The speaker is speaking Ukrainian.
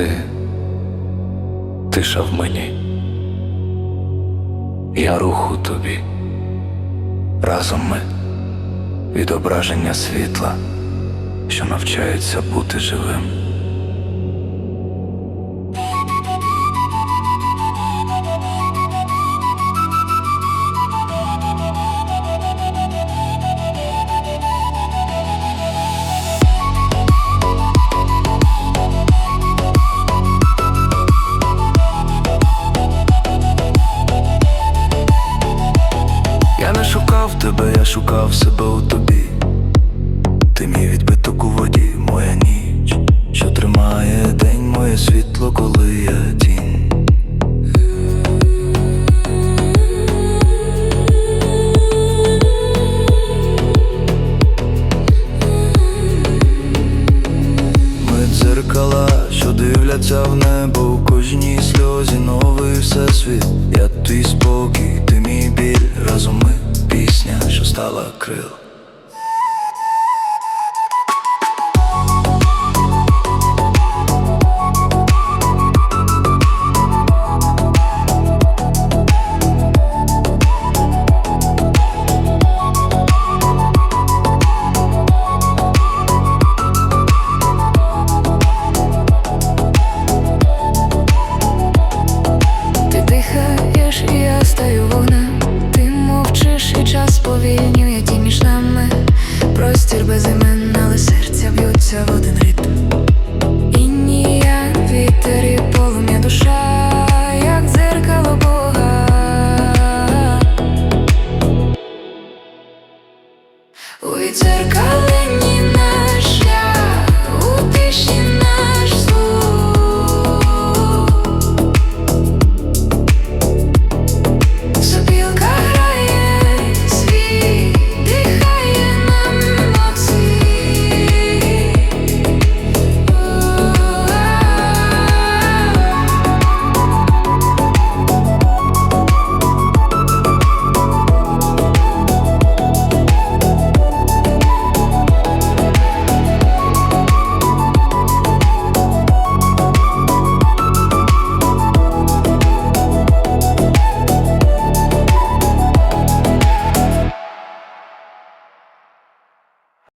ти тиша в мені, я руху тобі, разом ми відображення світла, що навчається бути живим. Не шукав тебе, я шукав себе у тобі. Ти мій відбиток у воді, моя ніч, що тримає день, моє світло, коли я тінь. Ми дзеркала, що дивляться в небо у кожній сльозі новий всесвіт. Я твій спокій, ти мій біль, разом ми пісня, що стала крил.